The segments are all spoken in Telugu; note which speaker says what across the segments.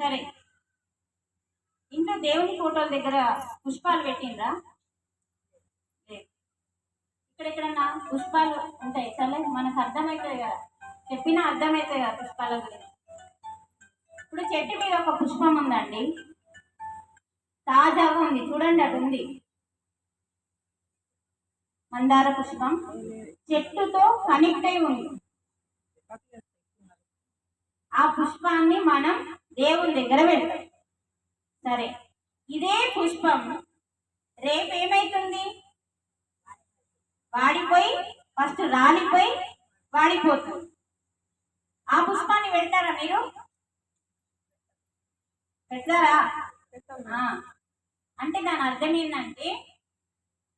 Speaker 1: సరే. ఇంట్లో దేవుని ఫోటోల దగ్గర పుష్పాలు పెట్టిండ్రా? లేదు. ఇక్కడ ఎక్కడన్నా పుష్పాలు ఉంటాయి? సరే మనకు అర్థమవుతుంది కదా. చెప్పినా అర్థమవుతుంది కదా పుష్పాల గురించి. ఇప్పుడు చెట్టు మీద ఒక పుష్పం ఉందండి. తాజాగా ఉంది. చూడండి అటు ఉంది. మందార పుష్పం. చెట్టుతో కనెక్ట్ అయి ఉంది. ఆ పుష్పాన్ని మనం దేవుని దగ్గర పెడతాం. సరే ఇదే పుష్పం రేపు ఏమైతుంది? వాడిపోయి ఫస్ట్ రాలిపోయి వాడిపోతుంది. ఆ పుష్పాన్ని పెడతారా మీరు? పెడతారా. అంటే దాని అర్థం ఏంటంటే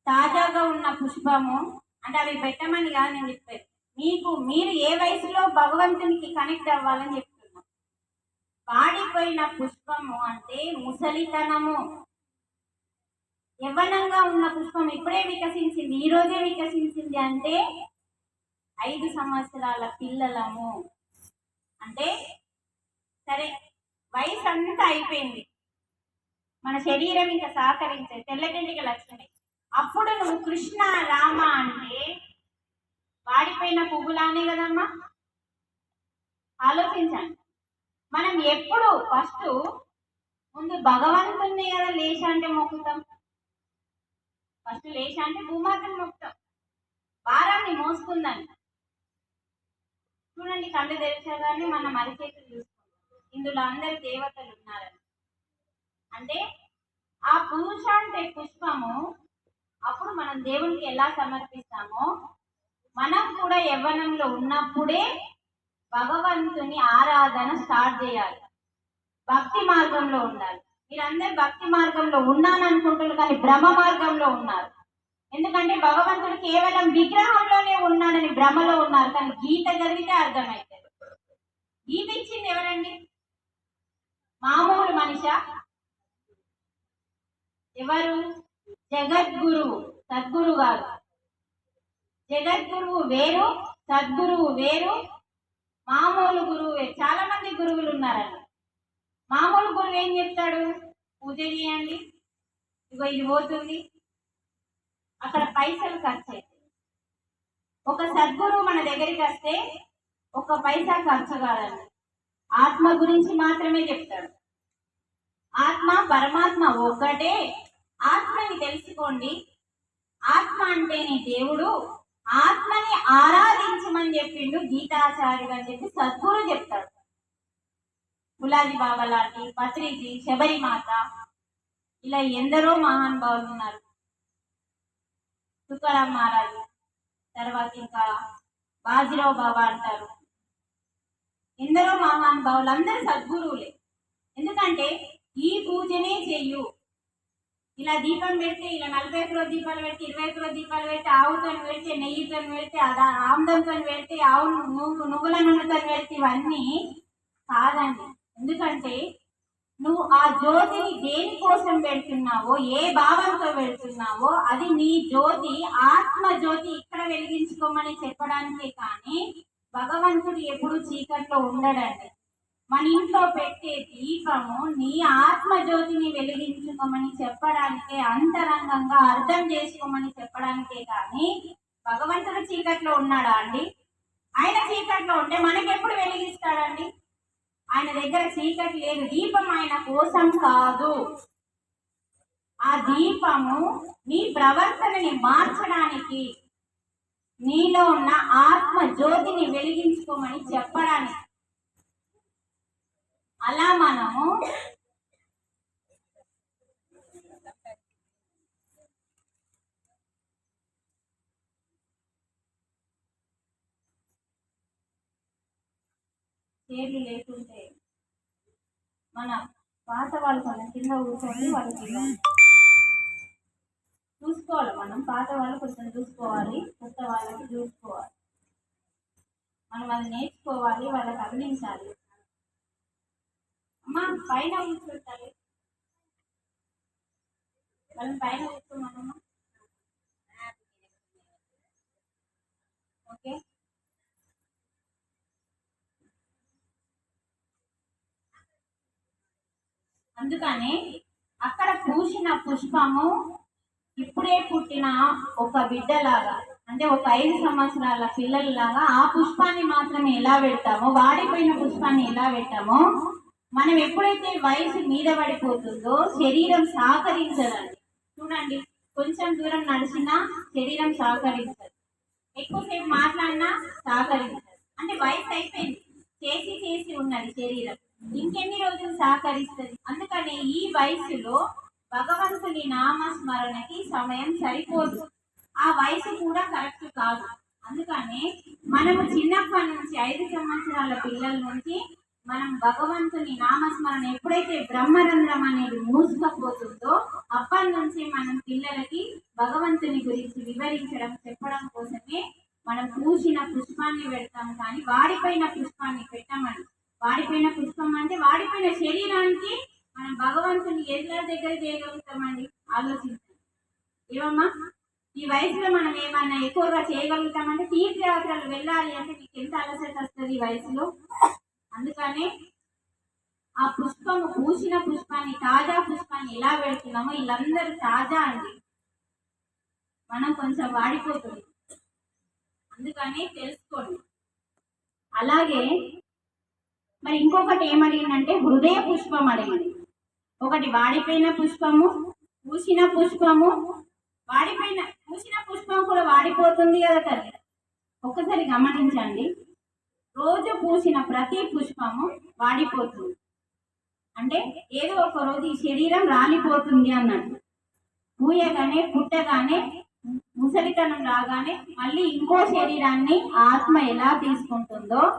Speaker 1: తాజాగా ఉన్న పుష్పము అంటే అవి పెట్టమని కాదు నేను చెప్పేది. మీకు మీరు ఏ వయసులో భగవంతునికి కనెక్ట్ అవ్వాలని చెప్తున్నా వాడిపోయిన పుష్పము అంటే ముసలితనము. యవ్వనంగా ఉన్న పుష్పం ఇప్పుడే వికసించింది ఈ రోజే వికసించింది అంటే ఐదు సంవత్సరాల పిల్లలము. అంటే సరే వయసు అంతా అయిపోయింది. మన శరీరం ఇంకా సహకరించే తెల్లటింటికి లక్ష్మి అప్పుడు నువ్వు కృష్ణ రామ అంటే వాడిపోయిన పువ్వులానే కదమ్మా. ఆలోచించండి. మనం ఎప్పుడు ఫస్ట్ ముందు భగవంతుని కదా లేచా అంటే మొక్కుతాం. ఫస్ట్ లేచా అంటే భూమాతను మొక్కుతాం. భారాన్ని మోసుకుందని చూడండి కళ్ళు తెరిచగానే మనం అరిచేతులు చూసుకుంటాం ఇందులో అందరు దేవతలు ఉన్నారని. అంటే ఆ పురుష అంటే పుష్పము. అప్పుడు మనం దేవునికి ఎలా సమర్పిస్తామో మనం కూడా యవ్వనంలో ఉన్నప్పుడే భగవంతుని ఆరాధన స్టార్ట్ చేయాలి. భక్తి మార్గంలో ఉండాలి. మీరందరూ భక్తి మార్గంలో ఉన్నాను అనుకుంటున్నారు కానీ భ్రమ మార్గంలో ఉన్నారు. ఎందుకంటే భగవంతుడు కేవలం విగ్రహంలోనే ఉన్నాడని భ్రమలో ఉన్నారు కానీ గీత చదివితే అర్థమవుతుంది గీత ఇచ్చింది ఎవరండి? మామూలు మనిష? ఎవరు? జగద్గురువు సద్గురు గారు జగద్గురువు వేరు సద్గురువు వేరు మామూలు గురువు చాలా మంది గురువులు ఉన్నారండి మామూలు గురువు ఏం చెప్తాడు? పూజ చేయండి ఇగో ఇది పోతుంది. అక్కడ పైసలు ఖర్చు అవుతాయి ఒక సద్గురువు మన దగ్గరికి వస్తే ఒక పైసా ఖర్చు కాదండి. ఆత్మ గురించి మాత్రమే చెప్తాడు. ఆత్మ పరమాత్మ ఒక్కటే. ఆత్మని తెలుసుకోండి. ఆత్మ అంటేనే దేవుడు. ఆత్మని ఆరాధించమని చెప్పిండు అని చెప్పి సద్గురు చెప్తాడు. గులాజీ బాబా లాంటి పత్రిజీ శబరిమాత ఇలా ఎందరో మహానుభావులు ఉన్నారు. తుకారాం మహారాజు తర్వాత ఇంకా బాజీరావు బాబా అంటారు. ఎందరో మహానుభావులు అందరూ సద్గురువులే. ఎందుకంటే ఈ పూజనే చెయ్యు. ఇలా దీపం పెడితే ఇలా నలభై కిలో దీపాలు పెడితే ఇరవై కిలో దీపాలు పెడితే ఆవుతో పెడితే నెయ్యితో పెడితే అదా ఆముదంతో పెడితే ఆవు నువ్వు నువ్వుల నూనెతో పెడితే ఇవన్నీ కాదండి. ఎందుకంటే నువ్వు ఆ జ్యోతిని దేనికోసం పెడుతున్నావో ఏ భావంతో పెడుతున్నావో అది నీ జ్యోతి ఆత్మ జ్యోతి ఇక్కడ వెలిగించుకోమని చెప్పడానికే కానీ భగవంతుడు ఎప్పుడు చీకట్లో ఉండడండి. మన ఇంట్లో పెట్టే దీపము నీ ఆత్మజ్యోతిని వెలిగించుకోమని చెప్పడానికే అంతరంగంగా అర్థం చేసుకోమని చెప్పడానికే కానీ భగవంతుడు చీకట్లో ఉన్నాడా అండి? ఆయన చీకట్లో ఉంటే మనకెప్పుడు వెలిగిస్తాడండి? ఆయన దగ్గర చీకటి లేదు. దీపం ఆయన కోసం కాదు. ఆ దీపము నీ ప్రవర్తనని మార్చడానికి నీలో ఉన్న ఆత్మ జ్యోతిని వెలిగించుకోమని చెప్పడానికి అలా మనము చీరలు లేకుంటే మన పాత వాళ్ళు కొంచెం కింద కూర్చొని వాళ్ళకి చూసుకోవాలి మనం. పాత వాళ్ళు కొంచెం చూసుకోవాలి కొత్త వాళ్ళకి చూసుకోవాలి. మనం అది నేర్చుకోవాలి వాళ్ళకి అందించాలి అమ్మా పైన కూర్చుంటారు వాళ్ళని పైన కూర్చోమమ్మా ఓకే. అందుకనే అక్కడ పూసిన పుష్పము ఇప్పుడే పుట్టిన ఒక బిడ్డలాగా అంటే ఒక ఐదు సంవత్సరాల పిల్లలలాగా ఆ పుష్పాన్ని మాత్రమే ఎలా పెడతామో వాడిపోయిన పుష్పాన్ని ఎలా పెట్టామో మనం ఎప్పుడైతే వయసు మీద పడిపోతుందో శరీరం సహకరించదండి. చూడండి కొంచెం దూరం నడిచినా శరీరం సహకరించదు. ఎక్కువసేపు మాట్లాడినా సహకరించదు. అంటే వయసు అయిపోయింది. చేసి చేసి ఉన్నది శరీరం. ఇంకెన్ని రోజులు సహకరిస్తుంది? అందుకని ఈ వయసులో భగవంతుని నామస్మరణకి సమయం సరిపోదు. ఆ వయసు కూడా కరెక్ట్ కాదు. అందుకని మనము చిన్నప్పటి నుంచి ఐదు సంవత్సరాల పిల్లల నుంచి మనం భగవంతుని నామస్మరణ ఎప్పుడైతే బ్రహ్మరంధ్రం అనేది మూసుకపోతుందో అప్పటి నుంచి మనం పిల్లలకి భగవంతుని గురించి వివరించడం చెప్పడం కోసమే మనం పూసిన పుష్పాన్ని పెడతాం. కానీ వాడిపోయిన పుష్పాన్ని పెట్టమని. వాడిపోయిన పుష్పం అంటే వాడిపోయిన శరీరానికి మనం భగవంతుని ఎలా దగ్గర చేయగలుగుతామండి. ఆలోచించండి. ఏమమ్మా? ఈ వయసులో మనం ఏమైనా ఎక్కువగా చేయగలుగుతామంటే తీర్థయాత్రలు వెళ్ళాలి అంటే మీకు ఎంత అలసట వస్తుంది ఈ వయసులో? అందుకనే ఆ పుష్పము పూసిన పుష్పాన్ని తాజా పుష్పాన్ని ఎలా పెడుతున్నామో వీళ్ళందరూ తాజా అండి. మనం కొంచెం వాడిపోతుంది. అందుకని తెలుసుకోండి. అలాగే మరి ఇంకొకటి ఏమడిగిందంటే హృదయ పుష్పం అడిగింది. ఒకటి వాడిపోయిన పుష్పము పూసిన పుష్పము వాడిపోయిన పూసిన పుష్పం కూడా వాడిపోతుంది కదా తల్లి. ఒక్కసారి గమనించండి. రోజు పూసిన ప్రతి పుష్పము వాడిపోతుంది. అంటే ఏదో ఒక రోజు ఈ శరీరం రాలిపోతుంది అన్నట్టు. పూయగానే పుట్టగానే ముసలితనం రాగానే మళ్ళీ ఇంకో శరీరాన్ని ఆత్మ ఎలా తీసుకుంటుందో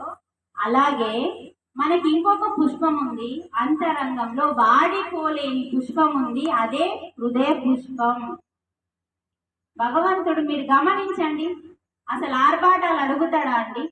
Speaker 1: అలాగే మనకి ఇంకొక పుష్పం ఉంది. అంతరంగంలో వాడిపోలేని పుష్పం ఉంది. అదే హృదయ పుష్పం. భగవంతుడు మీరు గమనించండి. అసలు ఆర్భాటాలు అడుగుతాడా అండి?